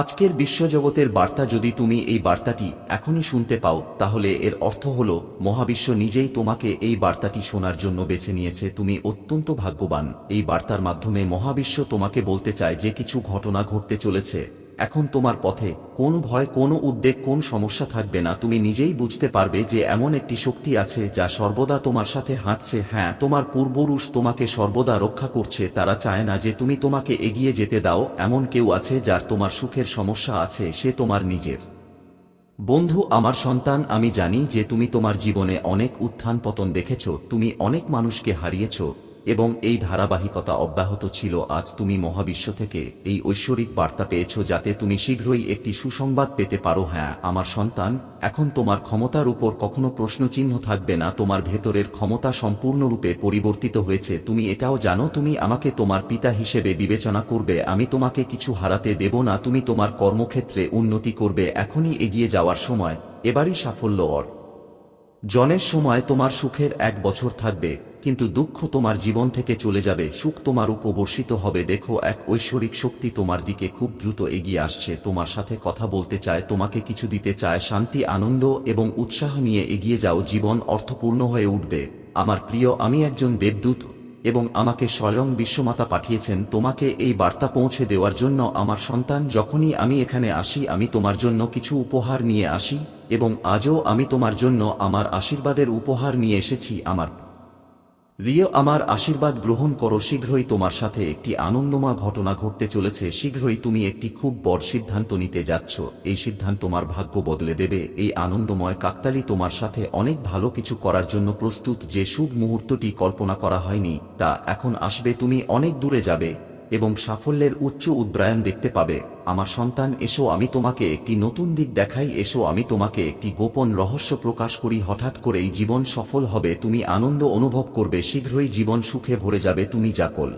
আজকের বিশ্বজগতের বার্তা যদি তুমি এই বার্তাটি এখনই শুনতে পাও, তাহলে এর অর্থ হল, মহাবিশ্ব নিজেই তোমাকে এই বার্তাটি শোনার জন্য বেছে নিয়েছে, তুমি অত্যন্ত ভাগ্যবান। এই বার্তার মাধ্যমে মহাবিশ্ব তোমাকে বলতে চায় যে কিছু ঘটনা ঘটতে চলেছে। এখন তোমার পথে কোন ভয়, কোন উদ্বেগ, কোন সমস্যা থাকবে না। তুমি নিজেই বুঝতে পারবে যে এমন একটি শক্তি আছে যা সর্বদা তোমার সাথে হাঁটছে। হ্যাঁ তোমার পূর্বপুরুষ তোমাকে সর্বদা রক্ষা করছে। তারা চায় না যে তুমি তোমাকে এগিয়ে যেতে দাও। এমন কেউ আছে যার তোমার সুখের সমস্যা আছে, সে তোমার নিজের। বন্ধু, আমার সন্তান, আমি জানি যে তুমি তোমার জীবনে অনেক উত্থান পতন দেখেছ। তুমি অনেক মানুষকে হারিয়েছ। এবং এই ধারাবাহিকতা অব্যাহত ছিল। আজ তুমি মহাবিশ্ব থেকে এই ঐশ্বরিক বার্তা পেয়েছ যাতে তুমি শীঘ্রই একটি সুসংবাদ পেতে পারো। হ্যাঁ আমার সন্তান, এখন তোমার ক্ষমতার উপর কখনো প্রশ্নচিহ্ন থাকবে না। তোমার ভেতরের ক্ষমতা সম্পূর্ণরূপে পরিবর্তিত হয়েছে। তুমি এটাও জানো, তুমি আমাকে তোমার পিতা হিসেবে বিবেচনা করবে। আমি তোমাকে কিছু হারাতে দেব না, তুমি তোমার কর্মক্ষেত্রে উন্নতি করবে। এখনই এগিয়ে যাওয়ার সময়, এবারই সাফল্য অর। জনের সময় তোমার সুখের এক বছর থাকবে। কিন্তু দুঃখ তোমার জীবন থেকে চলে যাবে, সুখ তোমার উপবর্ষিত হবে। দেখো, এক ঐশ্বরিক শক্তি তোমার দিকে খুব দ্রুত এগিয়ে আসছে। তোমার সাথে কথা বলতে চায়, তোমাকে কিছু দিতে চায়, শান্তি, আনন্দ এবং উৎসাহ নিয়ে এগিয়ে যাও। জীবন অর্থপূর্ণ হয়ে উঠবে। আমার প্রিয়, আমি একজন দেবদূত এবং আমাকে স্বয়ং বিশ্বমাতা পাঠিয়েছেন। তোমাকে এই বার্তা পৌঁছে দেওয়ার জন্য আমার সন্তান, যখনই আমি এখানে আসি, আমি তোমার জন্য কিছু উপহার নিয়ে আসি এবং আজও আমি তোমার জন্য আমার আশীর্বাদের উপহার নিয়ে এসেছি। আমার রিয় আমার আশীর্বাদ গ্রহণ করো শীঘ্রই তোমার সাথে একটি আনন্দময় ঘটনা ঘটতে চলেছে। শীঘ্রই তুমি একটি খুব বড় সিদ্ধান্ত নিতে যাচ্ছ। এই সিদ্ধান্ত তোমার ভাগ্য বদলে দেবে। এই আনন্দময় কাকতালি তোমার সাথে অনেক ভালো কিছু করার জন্য প্রস্তুত। যে শুভ মুহূর্তটি কল্পনা করা হয়নি, তা এখন আসবে। তুমি অনেক দূরে যাবে এবং সাফল্যের উচ্চ উদ্ব্রায়ণ দেখতে পাবে। আমার সন্তান, এসো আমি তোমাকে একটি নতুন দিক দেখাই, এসো আমি তোমাকে একটি গোপন রহস্য প্রকাশ করি, হঠাৎ করেই জীবন সফল হবে, তুমি আনন্দ অনুভব করবে, শীঘ্রই জীবন সুখে ভরে যাবে, তুমি যাকল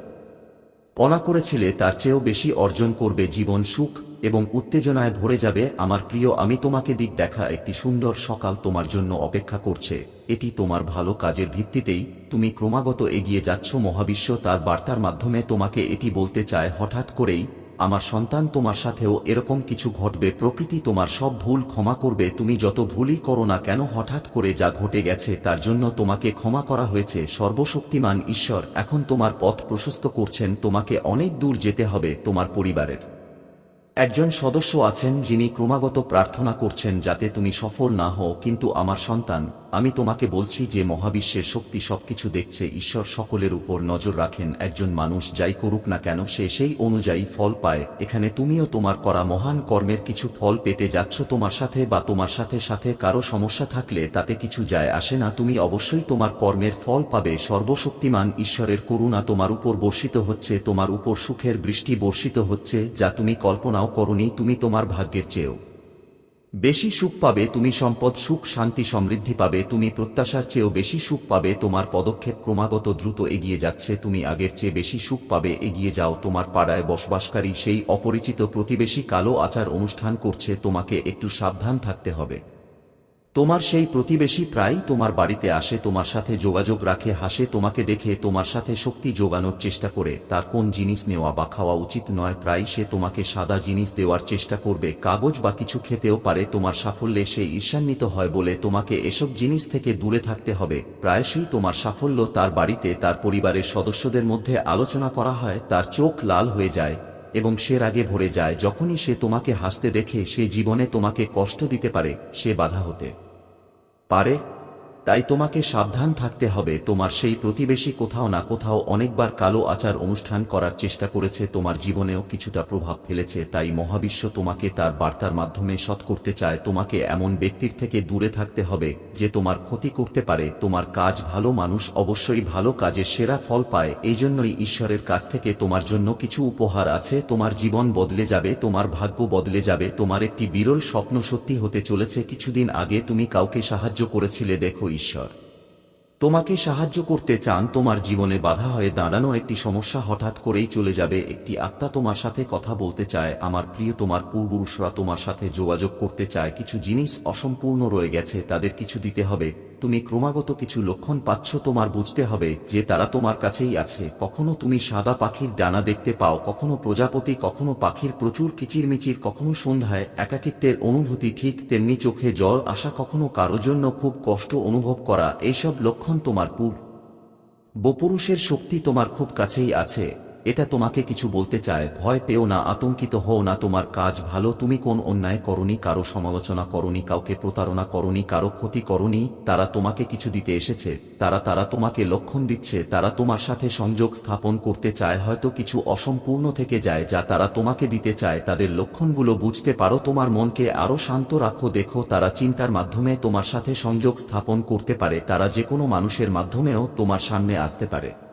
পনা করেছিলে, তার চেয়েও বেশি অর্জন করবে, জীবন সুখ এবং উত্তেজনায় ভরে যাবে, আমার প্রিয়, আমি তোমাকে দিক দেখা, একটি সুন্দর সকাল তোমার জন্য অপেক্ষা করছে, এটি তোমার ভালো কাজের ভিত্তিতেই, তুমি ক্রমাগত এগিয়ে যাচ্ছ, মহাবিশ্ব তার বার্তার মাধ্যমে তোমাকে এটি বলতে চায়, হঠাৎ করেই আমার সন্তান তোমার সাথেও এরকম কিছু ঘটবে, প্রকৃতি তোমার সব ভুল ক্ষমা করবে, তুমি যত ভুলই করো না কেন হঠাৎ করে যা ঘটে গেছে তার জন্য তোমাকে ক্ষমা করা হয়েছে, সর্বশক্তিমান ঈশ্বর, এখন তোমার পথ প্রশস্ত করছেন, তোমাকে অনেক দূর যেতে হবে তোমার পরিবারের। একজন সদস্য আছেন যিনি ক্রমাগত প্রার্থনা করছেন যাতে তুমি সফল না হও, কিন্তু আমার সন্তান, আমি তোমাকে বলছি যে মহাবিশ্বের শক্তি সবকিছু দেখছে, ঈশ্বর সকলের উপর নজর রাখেন, একজন মানুষ যাই করুক না কেন, সে সেই অনুযায়ী ফল পায়, এখানে তুমিও তোমার করা মহান কর্মের কিছু ফল পেতে যাচ্ছ, তোমার সাথে বা তোমার সাথে সাথে কারও সমস্যা থাকলে তাতে কিছু যায় আসে না, তুমি অবশ্যই তোমার কর্মের ফল পাবে, সর্বশক্তিমান ঈশ্বরের করুণা তোমার উপর বর্ষিত হচ্ছে, তোমার উপর সুখের বৃষ্টি বর্ষিত হচ্ছে, যা তুমি কল্পনাও করনি তুমি তোমার ভাগ্যের চেয়েও। বেশি সুখ পাবে তুমি সম্পদ, সুখ, শান্তি, সমৃদ্ধি পাবে তুমি প্রত্যাশার চেয়েও বেশি সুখ পাবে তোমার পদক্ষেপ ক্রমাগত দ্রুত এগিয়ে যাচ্ছে তুমি আগের চেয়ে বেশি সুখ পাবে এগিয়ে যাও তোমার পাড়ায় বসবাসকারী সেই অপরিচিত প্রতিবেশী কালো আচার অনুষ্ঠান করছে তোমাকে একটু সাবধান থাকতে হবে। তোমার সেই প্রতিবেশী প্রায়ই তোমার বাড়িতে আসে, তোমার সাথে যোগাযোগ রাখে, হাসে, তোমাকে দেখে, তোমার সাথে শক্তি যোগানোর চেষ্টা করে। তার কোন জিনিস নেওয়া বা খাওয়া উচিত নয় প্রায় সে তোমাকে সাদা জিনিস দেওয়ার চেষ্টা করবে। কাগজ বা কিছু খেতেও পারে, তোমার সাফল্যে সে ঈর্ষান্বিত হয় বলে তোমাকে এসব জিনিস থেকে দূরে থাকতে হবে। প্রায়শই তোমার সাফল্য তার বাড়িতে, তার পরিবারের সদস্যদের মধ্যে আলোচনা করা হয়, তার চোখ লাল হয়ে যায় এবং সে রাগে ভরে যায়। যখনই সে তোমাকে হাসতে দেখে, সে জীবনে তোমাকে কষ্ট দিতে পারে, সে বাধা হতে। পারে তাই তোমাকে সাবধান থাকতে হবে। তোমার সেই প্রতিবেশী কোথাও না কোথাও অনেকবার কালো আচার অনুষ্ঠান করার চেষ্টা করেছে। তোমার জীবনেও কিছুটা প্রভাব ফেলেছে। তাই মহাবিশ্ব তোমাকে তার বার্তার মাধ্যমে সৎ করতে চায়। তোমাকে এমন ব্যক্তির থেকে দূরে থাকতে হবে, যে তোমার ক্ষতি করতে পারে। তোমার কাজ ভালো মানুষ অবশ্যই ভালো কাজের সেরা ফল পায়। এই জন্যই ঈশ্বরের কাছ থেকে তোমার জন্য কিছু উপহার আছে। তোমার জীবন বদলে যাবে, তোমার ভাগ্য বদলে যাবে। তোমার একটি বিরল স্বপ্ন সত্যি হতে চলেছে। কিছুদিন আগে তুমি কাউকে সাহায্য করেছিলে দেখো ঈশ্বর। তোমাকে সাহায্য করতে চান, তোমার জীবনে বাধা হয়ে দাঁড়ানো একটি সমস্যা হঠাৎ করেই চলে যাবে। একটি আত্মা তোমার সাথে কথা বলতে চায়, আমার প্রিয় তোমার পূর্বপুরুষরা তোমার সাথে যোগাযোগ করতে চায়। কিছু জিনিস অসম্পূর্ণ রয়ে গেছে, তাদের কিছু দিতে হবে। তুমি ক্রমাগত কিছু লক্ষণ পাচ্ছ, তোমার বুঝতে হবে যে তারা তোমার কাছেই আছে। কখনো তুমি সাদা পাখির ডানা দেখতে পাও, কখনো প্রজাপতি, কখনো পাখির প্রচুর কিচিরমিচির, কখনো সন্ধ্যায় একাকিত্বের অনুভূতি ঠিক তেমনি চোখে জল আসা, কখনো কারও জন্য খুব কষ্ট অনুভব করা, এইসব লক্ষণ তোমার পূর বপুরুষের শক্তি তোমার খুব কাছেই আছে। এটা তোমাকে কিছু বলতে চায়, ভয় পেও না, আতঙ্কিত হও না, তোমার কাজ ভালো, তুমি কোন অন্যায় করনি, কারও সমালোচনা করনি, কাউকে প্রতারণা করনি, কারও ক্ষতি করনি, তারা তোমাকে কিছু দিতে এসেছে, তারা তারা তোমাকে লক্ষণ দিচ্ছে, তারা তোমার সাথে সংযোগ স্থাপন করতে চায়, হয়তো কিছু অসম্পূর্ণ থেকে যায়, যা তারা তোমাকে দিতে চায়, তাদের লক্ষণগুলো বুঝতে পারো, তোমার মনকে আরও শান্ত রাখো, দেখো, তারা চিন্তার মাধ্যমে তোমার সাথে সংযোগ স্থাপন করতে পারে, তারা যে কোনো মানুষের মাধ্যমেও তোমার সামনে আসতে পারে।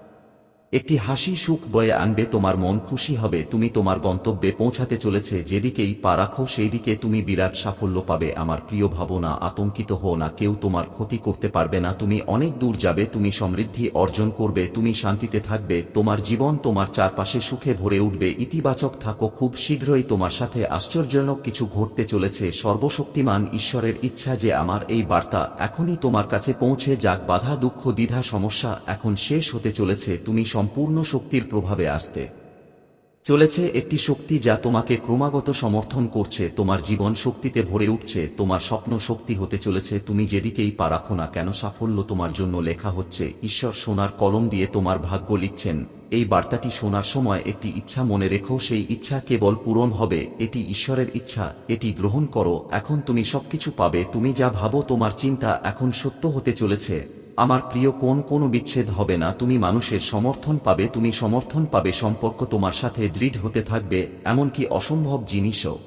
একটি হাসি সুখ বয়ে আনবে, তোমার মন খুশি হবে, তুমি তোমার গন্তব্যে পৌঁছাতে চলেছে, যেদিকেই পা রাখো সেই দিকে তুমি বিরাট সাফল্য পাবে, আমার প্রিয় ভাবনা, আতঙ্কিত হও না, কেউ তোমার ক্ষতি করতে পারবে না, তুমি অনেক দূর যাবে, তুমি সমৃদ্ধি অর্জন করবে, তুমি শান্তিতে থাকবে, তোমার জীবন তোমার চারপাশে সুখে ভরে উঠবে, ইতিবাচক থাকো, খুব শীঘ্রই তোমার সাথে আশ্চর্যজনক কিছু ঘটতে চলেছে, সর্বশক্তিমান ঈশ্বরের ইচ্ছা যে আমার এই বার্তা এখনই তোমার কাছে পৌঁছে যাক, বাধা, দুঃখ, দ্বিধা, সমস্যা এখন শেষ হতে চলেছে, তুমি সম্পূর্ণ শক্তির প্রভাবে আসতে। চলেছে একটি শক্তি যা তোমাকে ক্রমাগত সমর্থন করছে, তোমার জীবন শক্তিতে ভরে উঠছে, তোমার স্বপ্ন শক্তি হতে চলেছে, তুমি যেদিকেই পা রাখো না কেন, সাফল্য তোমার জন্য লেখা হচ্ছে, ঈশ্বর সোনার কলম দিয়ে তোমার ভাগ্য লিখছেন। এই বার্তাটি শোনার সময় একটি ইচ্ছা মনে রেখো, সেই ইচ্ছা কেবল পূরণ হবে, এটি ঈশ্বরের ইচ্ছা, এটি গ্রহণ করো, এখন তুমি সবকিছু পাবে, তুমি যা ভাবো তোমার চিন্তা এখন সত্য হতে চলেছে। আমার প্রিয়, কোন কোনো বিচ্ছেদ হবে না। তুমি মানুষের সমর্থন পাবে, তুমি সমর্থন পাবে, সম্পর্ক তোমার সাথে দৃঢ় হতে থাকবে, এমনকি অসম্ভব জিনিসও।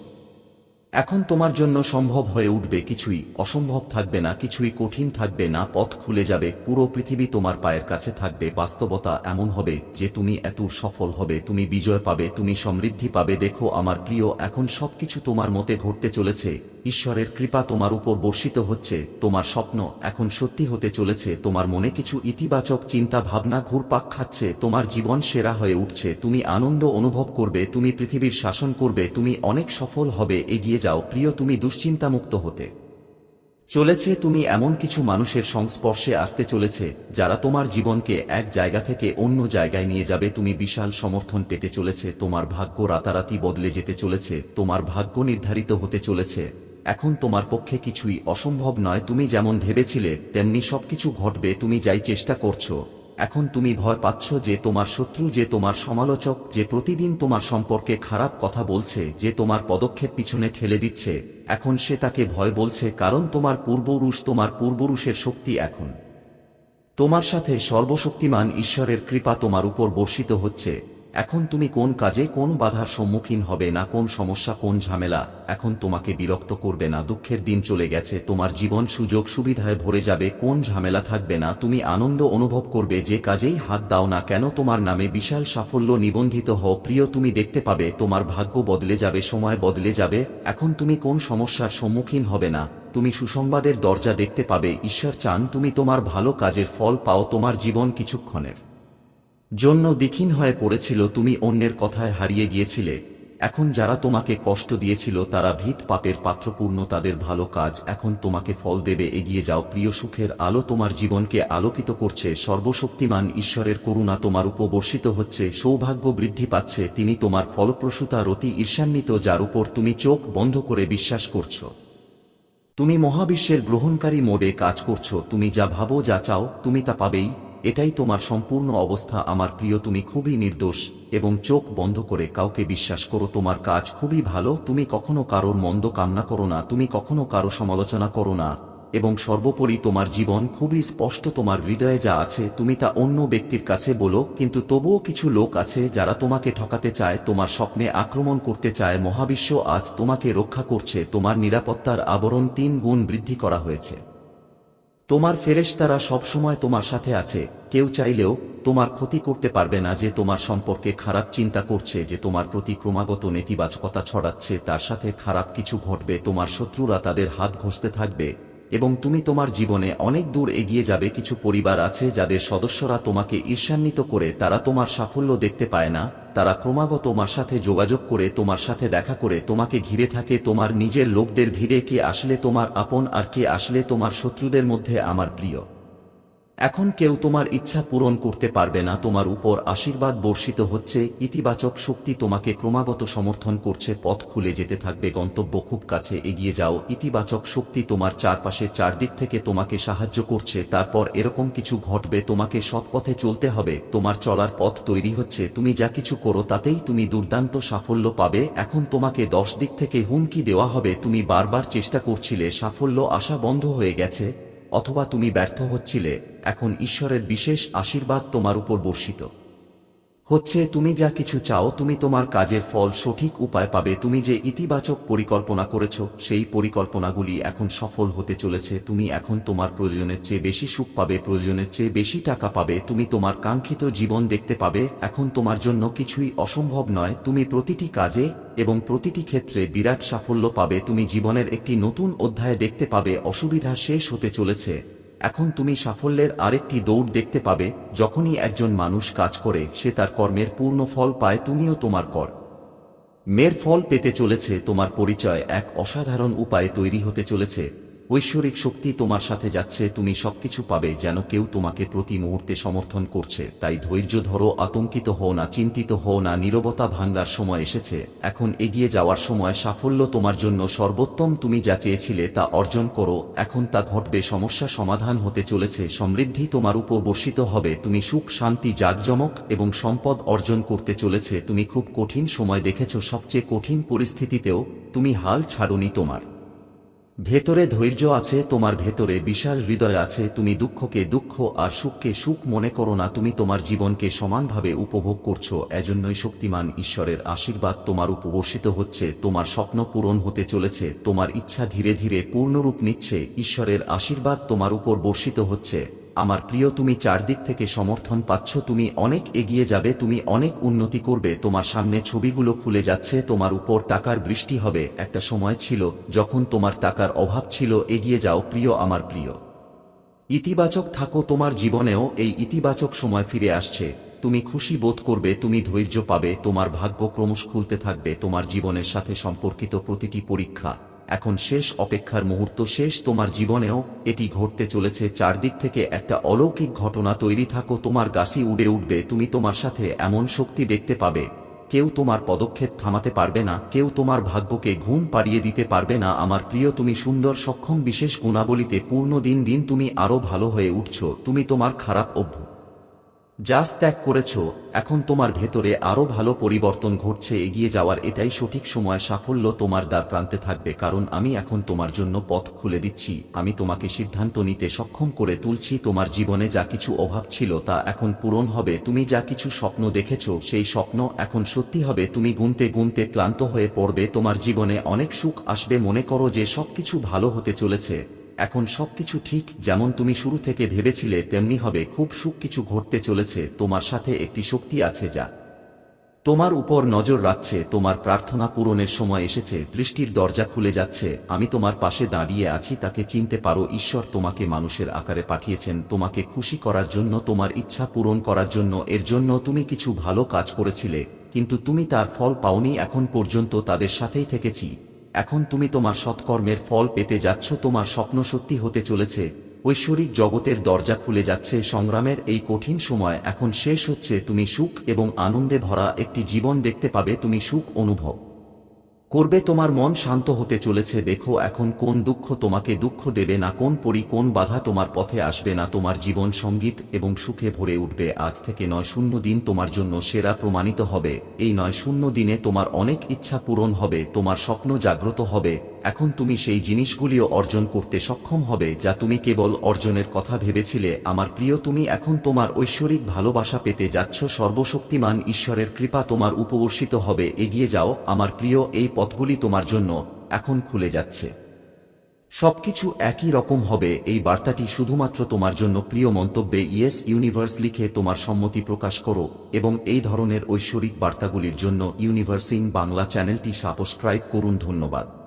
এখন তোমার জন্য সম্ভব হয়ে উঠবে, কিছুই অসম্ভব থাকবে না, কিছুই কঠিন থাকবে না, পথ খুলে যাবে, পুরো পৃথিবী তোমার পায়ের কাছে থাকবে, বাস্তবতা এমন হবে যে তুমি এত সফল হবে, তুমি বিজয় পাবে, তুমি সমৃদ্ধি পাবে। দেখো, আমার প্রিয়, এখন সবকিছু তোমার মতে ঘটতে চলেছে। ঈশ্বরের কৃপা তোমার উপর বর্ষিত হচ্ছে, তোমার স্বপ্ন এখন সত্যি হতে চলেছে, তোমার মনে কিছু ইতিবাচক চিন্তা ভাবনা ঘুরপাক খাচ্ছে, তোমার জীবন সেরা হয়ে উঠছে, তুমি আনন্দ অনুভব করবে, তুমি পৃথিবীর শাসন করবে, তুমি অনেক সফল হবে, এগিয়ে যাও, প্রিয় তুমি দুশ্চিন্তামুক্ত হতে চলেছে, তুমি এমন কিছু মানুষের সংস্পর্শে আসতে চলেছে, যারা তোমার জীবনকে এক জায়গা থেকে অন্য জায়গায় নিয়ে যাবে, তুমি বিশাল সমর্থন পেতে চলেছে, তোমার ভাগ্য রাতারাতি বদলে যেতে চলেছে, তোমার ভাগ্য নির্ধারিত হতে চলেছে। এখন তোমার পক্ষে কিছুই অসম্ভব নয়, তুমি যেমন ভেবেছিলে, তেমনি সবকিছু ঘটবে, তুমি যাই চেষ্টা করছ। এখন তুমি ভয় পাচ্ছ যে তোমার শত্রু, যে তোমার সমালোচক, যে প্রতিদিন তোমার সম্পর্কে খারাপ কথা বলছে, যে তোমার পদক্ষেপ পিছনে ঠেলে দিচ্ছে। এখন সে তাকে ভয় বলছে, কারণ তোমার পূর্বপুরুষ, তোমার পূর্বপুরুষের শক্তি এখন। তোমার সাথে সর্বশক্তিমান ঈশ্বরের কৃপা তোমার উপর বর্ষিত হচ্ছে। এখন তুমি কোন কাজে কোন বাধার সম্মুখীন হবে না, কোন সমস্যা, কোন ঝামেলা, এখন তোমাকে বিরক্ত করবে না, দুঃখের দিন চলে গেছে, তোমার জীবন সুযোগ সুবিধায় ভরে যাবে, কোন ঝামেলা থাকবে না, তুমি আনন্দ অনুভব করবে, যে কাজেই হাত দাও না কেন, তোমার নামে বিশাল সাফল্য নিবন্ধিত হও, প্রিয় তুমি দেখতে পাবে, তোমার ভাগ্য বদলে যাবে, সময় বদলে যাবে, এখন তুমি কোন সমস্যার সম্মুখীন হবে না, তুমি সুসংবাদের দরজা দেখতে পাবে, ঈশ্বর চান তুমি তোমার ভালো কাজের ফল পাও, তোমার জীবন কিছুক্ষণের। জন্য দীক্ষিণ হয়ে পড়েছিল তুমি অন্যের কথায় হারিয়ে গিয়েছিলে। এখন যারা তোমাকে কষ্ট দিয়েছিল তারা ভিত পাপের পাত্রপূর্ণ তাদের ভালো কাজ। এখন তোমাকে ফল দেবে, এগিয়ে যাও। প্রিয় সুখের আলো তোমার জীবনকে আলোকিত করছে। সর্বশক্তিমান ঈশ্বরের করুণা তোমার উপর বর্ষিত হচ্ছে। সৌভাগ্য বৃদ্ধি পাচ্ছে। তিনি তোমার ফলপ্রসূতা রতি ঈর্ষান্বিত, যার উপর তুমি চোখ বন্ধ করে বিশ্বাস করছ। তুমি মহাবিশ্বের গ্রহণকারী মোডে কাজ করছ। তুমি যা ভাবো, যা চাও, তুমি তা পাবেই। এটাই তোমার সম্পূর্ণ অবস্থা, আমার প্রিয়, তুমি খুবই নির্দোষ, এবং চোখ বন্ধ করে কাউকে বিশ্বাস করো, তোমার কাজ খুবই ভালো, তুমি কখনো কারোর মন্দ কামনা করো না, তুমি কখনো কারও সমালোচনা করো না, এবং সর্বোপরি তোমার জীবন খুবই স্পষ্ট, তোমার হৃদয়ে যা আছে, তুমি তা অন্য ব্যক্তির কাছে বলো, কিন্তু তবুও কিছু লোক আছে যারা তোমাকে ঠকাতে চায়, তোমার স্বপ্নে আক্রমণ করতে চায়, মহাবিশ্ব আজ তোমাকে রক্ষা করছে, তোমার নিরাপত্তার আবরণ তিন গুণ বৃদ্ধি করা হয়েছে। তোমার ফেরেশতারা সবসময় তোমার সাথে আছে, কেউ চাইলেও তোমার ক্ষতি করতে পারবে না যে তোমার সম্পর্কে খারাপ চিন্তা করছে, যে তোমার প্রতি ক্রমাগত নেতিবাচকতা ছড়াচ্ছে, তার সাথে খারাপ কিছু ঘটবে, তোমার শত্রুরা তাদের হাত ঘষতে থাকবে। এবং তুমি তোমার জীবনে অনেক দূর এগিয়ে যাবে, কিছু পরিবার আছে যাদের সদস্যরা তোমাকে ঈর্ষান্বিত করে, তারা তোমার সাফল্য দেখতে পায় না, তারা ক্রমাগত তোমার সাথে যোগাযোগ করে, তোমার সাথে দেখা করে, তোমাকে ঘিরে থাকে, তোমার নিজের লোকদের ভিড়ে কে আসলে তোমার আপন আর কে আসলে তোমার শত্রুদের মধ্যে আমার প্রিয়। এখন কেউ তোমার ইচ্ছা পূরণ করতে পারবে না, তোমার উপর আশীর্বাদ বর্ষিত হচ্ছে, ইতিবাচক শক্তি তোমাকে ক্রমাগত সমর্থন করছে, পথ খুলে যেতে থাকবে, গন্তব্য খুব কাছে এগিয়ে যাও, ইতিবাচক শক্তি তোমার চারপাশে চারদিক থেকে তোমাকে সাহায্য করছে, তারপর এরকম কিছু ঘটবে, তোমাকে সৎপথে চলতে হবে, তোমার চলার পথ তৈরি হচ্ছে, তুমি যা কিছু করো তাতেই তুমি দুর্দান্ত সাফল্য পাবে, এখন তোমাকে দশ দিক থেকে হুমকি দেওয়া হবে, তুমি বারবার চেষ্টা করছিলে, সাফল্য আশা বন্ধ হয়ে গেছে। অথবা তুমি ব্যর্থ হচ্ছিলে এখন ঈশ্বরের বিশেষ আশীর্বাদ তোমার উপর বর্ষিত। হচ্ছে তুমি যা কিছু চাও তুমি তোমার কাজের ফল সঠিক উপায় পাবে। তুমি যে ইতিবাচক পরিকল্পনা করেছ, সেই পরিকল্পনাগুলি এখন সফল হতে চলেছে। তুমি এখন তোমার প্রয়োজনের চেয়ে বেশি সুখ পাবে, প্রয়োজনের চেয়ে বেশি টাকা পাবে। তুমি তোমার কাঙ্ক্ষিত জীবন দেখতে পাবে। এখন তোমার জন্য কিছুই অসম্ভব নয়। তুমি প্রতিটি কাজে এবং প্রতিটি ক্ষেত্রে বিরাট সাফল্য পাবে। তুমি জীবনের একটি নতুন অধ্যায় দেখতে পাবে। অসুবিধা শেষ হতে চলেছে। এখন তুমি সাফল্যের আরেকটি দৌড় দেখতে পাবে, যখনই একজন মানুষ কাজ করে, সে তার কর্মের পূর্ণ ফল পায়, তুমিও তোমার কর। মের ফল পেতে চলেছে, তোমার পরিচয় এক অসাধারণ উপায়ে তৈরি হতে চলেছে। ঐশ্বরিক শক্তি তোমার সাথে যাচ্ছে, তুমি সবকিছু পাবে, যেন কেউ তোমাকে প্রতি মুহূর্তে সমর্থন করছে। তাই ধৈর্য ধরো, আতঙ্কিত হও না, চিন্তিত হও না, নীরবতা ভাঙ্গার সময় এসেছে। এখন এগিয়ে যাওয়ার সময় সাফল্য তোমার জন্য সর্বোত্তম, তুমি যা চেয়েছিলে তা অর্জন করো। এখন তা ঘটবে, সমস্যা সমাধান হতে চলেছে, সমৃদ্ধি তোমার উপর বর্ষিত হবে, তুমি সুখ, শান্তি, জাঁকজমক এবং সম্পদ অর্জন করতে চলেছে। তুমি খুব কঠিন সময় দেখেছ, সবচেয়ে কঠিন পরিস্থিতিতেও তুমি হাল ছাড়ুনি তোমার। ভেতরে ধৈর্য আছে, তোমার ভেতরে বিশাল হৃদয় আছে, তুমি দুঃখকে দুঃখ আর সুখকে সুখ মনে করো না, তুমি তোমার জীবনকে সমানভাবে উপভোগ করছ, এজন্যই শক্তিমান ঈশ্বরের আশীর্বাদ তোমার উপবর্ষিত হচ্ছে, তোমার স্বপ্ন পূরণ হতে চলেছে, তোমার ইচ্ছা ধীরে ধীরে পূর্ণরূপ নিচ্ছে, ঈশ্বরের আশীর্বাদ তোমার উপর বর্ষিত হচ্ছে। আমার প্রিয়, তুমি চারদিক থেকে সমর্থন পাচ্ছ, তুমি অনেক এগিয়ে যাবে, তুমি অনেক উন্নতি করবে, তোমার সামনে ছবিগুলো খুলে যাচ্ছে, তোমার উপর টাকার বৃষ্টি হবে। একটা সময় ছিল যখন তোমার টাকার অভাব ছিল, এগিয়ে যাও প্রিয় আমার প্রিয়। ইতিবাচক থাকো তোমার জীবনেও, এই ইতিবাচক সময় ফিরে আসছে। তুমি খুশি বোধ করবে, তুমি ধৈর্য পাবে, তোমার ভাগ্য ক্রমশ খুলতে থাকবে, তোমার জীবনের সাথে সম্পর্কিত প্রতিটি পরীক্ষা। এখন শেষ অপেক্ষার মুহূর্ত শেষ। তোমার জীবনেও এটি ঘটতে চলেছে। চারদিক থেকে একটা অলৌকিক ঘটনা তৈরি থাকো। তোমার গাছি উড়ে উঠবে। তুমি তোমার সাথে এমন শক্তি দেখতে পাবে। কেউ তোমার পদক্ষেপ থামাতে পারবে না। কেউ তোমার ভাগ্যকে ঘুম পাড়িয়ে দিতে পারবে না। আমার প্রিয়, তুমি সুন্দর, সক্ষম, বিশেষ গুণাবলীতে পূর্ণ দিন দিন তুমি আরও ভালো হয়ে উঠছ। তুমি তোমার খারাপ অভ্য যা ত্যাগ করেছ, এখন তোমার ভেতরে আরও ভালো পরিবর্তন ঘটছে, এগিয়ে যাওয়ার এটাই সঠিক সময়, সাফল্য তোমার দ্বার প্রান্তে থাকবে, কারণ আমি এখন তোমার জন্য পথ খুলে দিচ্ছি, আমি তোমাকে সিদ্ধান্ত নিতে সক্ষম করে তুলছি, তোমার জীবনে যা কিছু অভাব ছিল তা এখন পূরণ হবে, তুমি যা কিছু স্বপ্ন দেখেছ, সেই স্বপ্ন এখন সত্যি হবে, তুমি গুনতে গুনতে ক্লান্ত হয়ে পড়বে, তোমার জীবনে অনেক সুখ আসবে, মনে করো যে সবকিছু ভালো হতে চলেছে। এখন সবকিছু ঠিক, যেমন তুমি শুরু থেকে ভেবেছিলে, তেমনি হবে। খুব সুখ কিছু ঘটতে চলেছে, তোমার সাথে একটি শক্তি আছে যা তোমার উপর নজর রাখছে, তোমার প্রার্থনা পূরণের সময় এসেছে, দৃষ্টির দরজা খুলে যাচ্ছে, আমি তোমার পাশে দাঁড়িয়ে আছি, তাকে চিনতে পারো, ঈশ্বর তোমাকে মানুষের আকারে পাঠিয়েছেন, তোমাকে খুশি করার জন্য, তোমার ইচ্ছা পূরণ করার জন্য, এর জন্য তুমি কিছু ভালো কাজ করেছিলে, কিন্তু তুমি তার ফল পাওনি, এখন পর্যন্ত তাদের সাথেই থেকেছি। এখন তুমি তোমার সৎকর্মের ফল পেতে যাচ্ছ, তোমার স্বপ্ন সত্যি হতে চলেছে। ঐশ্বরিক জগতের দরজা খুলে যাচ্ছে, সংগ্রামের এই কঠিন সময় এখন শেষ হচ্ছে। তুমি সুখ এবং আনন্দে ভরা একটি জীবন দেখতে পাবে, তুমি সুখ অনুভব। করবে তোমার মন শান্ত হতে চলেছে, দেখো এখন কোন দুঃখ তোমাকে দুঃখ দেবে না, কোন পরি কোন বাধা তোমার পথে আসবে না, তোমার জীবন সংগীত এবং সুখে ভরে উঠবে, আজ থেকে নয় শূন্য দিন তোমার জন্য সেরা প্রমাণিত হবে, এই নয় শূন্য দিনে তোমার অনেক ইচ্ছা পূরণ হবে, তোমার স্বপ্ন জাগ্রত হবে এখন তুমি সেই জিনিসগুলিও অর্জন করতে সক্ষম হবে যা তুমি কেবল অর্জনের কথা ভেবেছিলে। আমার প্রিয়, তুমি এখন তোমার ঐশ্বরিক ভালোবাসা পেতে যাচ্ছ। সর্বশক্তিমান ঈশ্বরের কৃপা তোমার উপবর্ষিত হবে। এগিয়ে যাও, আমার প্রিয়, এই পথগুলি তোমার জন্য এখন খুলে যাচ্ছে। সবকিছু একই রকম হবে। এই বার্তাটি শুধুমাত্র তোমার জন্য প্রিয় মন্তব্যে ইয়েস ইউনিভার্স লিখে তোমার সম্মতি প্রকাশ করো এবং এই ধরনের ঐশ্বরিক বার্তাগুলির জন্য ইউনিভার্সিং বাংলা চ্যানেলটি সাবস্ক্রাইব করুন। ধন্যবাদ।